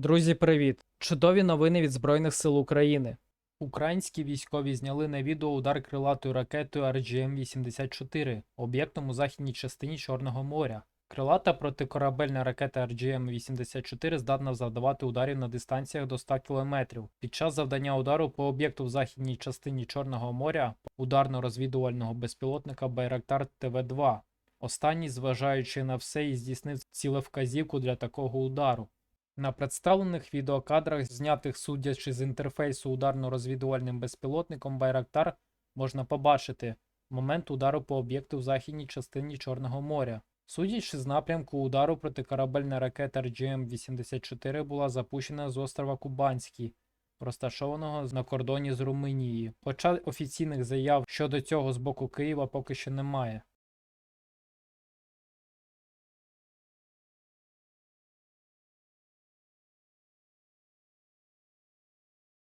Друзі, привіт! Чудові новини від Збройних сил України. Українські військові зняли на відео удар крилатою ракетою RGM-84 об'єктом у західній частині Чорного моря. Крилата протикорабельна ракета RGM-84 здатна завдавати ударів на дистанціях до 100 км. Під час завдання удару по об'єкту в західній частині Чорного моря ударно-розвідувального безпілотника Байрактар ТВ-2. Останній, зважаючи на все, і здійснив цілевказівку для такого удару. На представлених відеокадрах, знятих судячи з інтерфейсу ударно-розвідувальним безпілотником Байрактар, можна побачити момент удару по об'єкту в західній частині Чорного моря. Судячи з напрямку удару, протикорабельна ракета RGM-84 була запущена з острова Кубанський, розташованого на кордоні з Румунією. Хоча офіційних заяв щодо цього з боку Києва поки що немає.